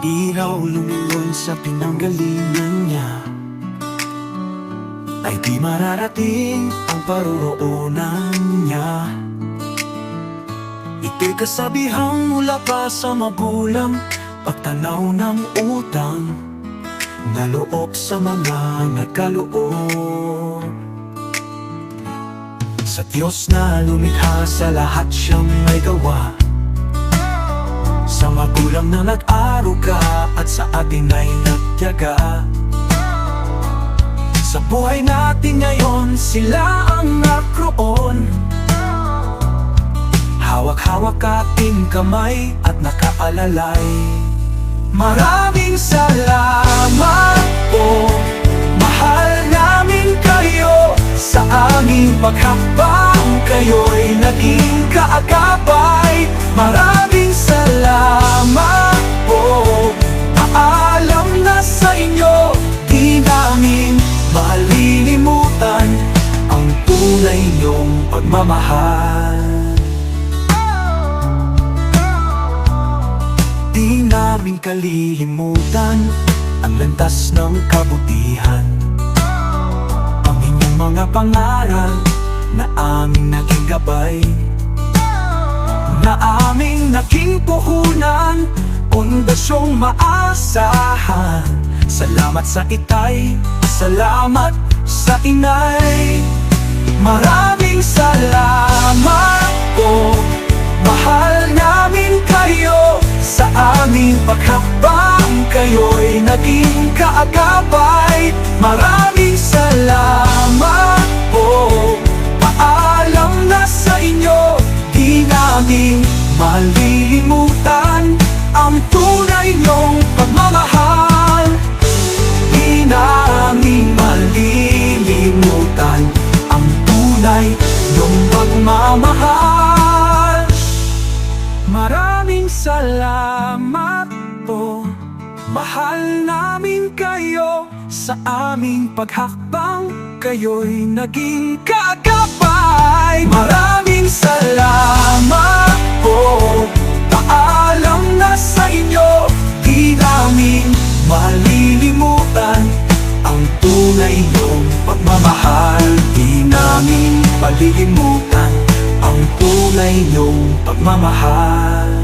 Di raw lumingon sa pinanggalingan niya. Ay di mararating ang paroroonan niya. Ito'y kasabihang mula pa sa magulang Pagtanaw ng utang Na loob sa mga nagkaloob. Sa Diyos na lumikha sa lahat siyang may gawa Sa magulang na nag-aruga At sa atin ay nagtiyaga Sa buhay natin ngayon sila ang nakroon. Hawak-hawak ating kamay at nakaalalay. Maraming salamat po. Mahal namin kayo. Sa aming paghakbang Kayo'y naging kaagapay. Maraming tunay niyong pagmamahal. Di namin kalilimutan Ang landas ng kabutihan. Ang inyong mga pangaral Na aming naging gabay. Na aming naging puhunan Pundasyong maasahan. Salamat sa itay Salamat sa inay Maraming salamat po. Mahal namin kayo. Sa aming paghakbang Kayo'y naging kaagapay. Maraming salamat po. Paalam na sa inyo. Di namin malilimutan Ang tunay niyong pagmamahal niyong pagmamahal. Maraming salamat po. Mahal namin kayo. Sa aming paghakbang Kayo'y naging kaagapay Maraming salamat po. Paalam na sa inyo. Di namin malilimutan niyong pagmamahal